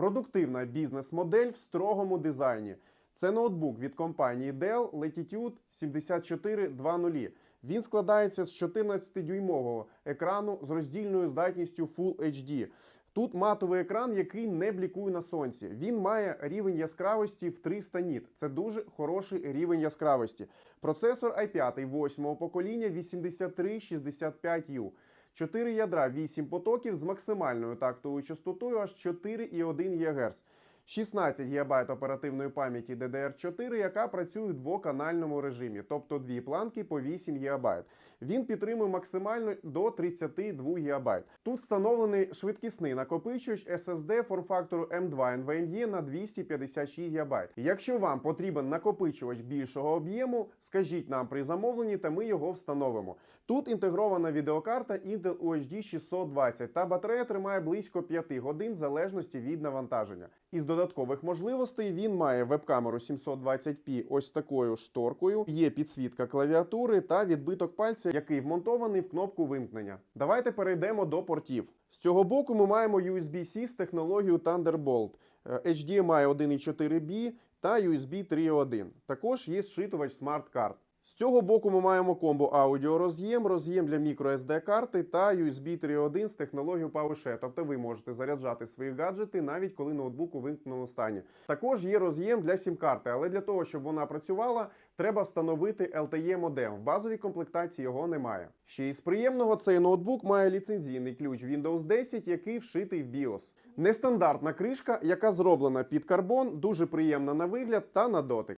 Продуктивна бізнес-модель в строгому дизайні. Це ноутбук від компанії Dell Latitude 7420. Він складається з 14-дюймового екрану з роздільною здатністю Full HD. Тут матовий екран, який не блікує на сонці. Він має рівень яскравості в 300 ніт. Це дуже хороший рівень яскравості. Процесор i5 восьмого покоління 8365U. 4 ядра, 8 потоків з максимальною тактовою частотою аж 4,1 ГГц. 16 ГБ оперативної пам'яті DDR4, яка працює в двоканальному режимі, тобто дві планки по 8 ГБ. Він підтримує максимально до 32 ГБ. Тут встановлений швидкісний накопичувач SSD форм-фактору M2 NVMe на 256 ГБ. Якщо вам потрібен накопичувач більшого об'єму, скажіть нам при замовленні, та ми його встановимо. Тут інтегрована відеокарта Intel UHD 620 та батарея тримає близько 5 годин в залежності від навантаження. Із додаткових можливостей він має веб-камеру 720p ось такою шторкою, є підсвітка клавіатури та відбиток пальця, який вмонтований в кнопку вимкнення. Давайте перейдемо до портів. З цього боку ми маємо USB-C з технологією Thunderbolt, е, HDMI 1.4B та USB 3.1. Також є зшитувач смарт-карт. Цього боку ми маємо комбо аудіороз'єм, роз'єм для microSD карти та USB 3.1 з технологією PowerShare. Тобто ви можете заряджати свої гаджети навіть коли ноутбук у вимкненому стані. Також є роз'єм для сім-карти, але для того, щоб вона працювала, треба встановити LTE модем. В базовій комплектації його немає. Ще із приємного цей ноутбук має ліцензійний ключ Windows 10, який вшитий в BIOS. Нестандартна кришка, яка зроблена під карбон, дуже приємна на вигляд та на дотик.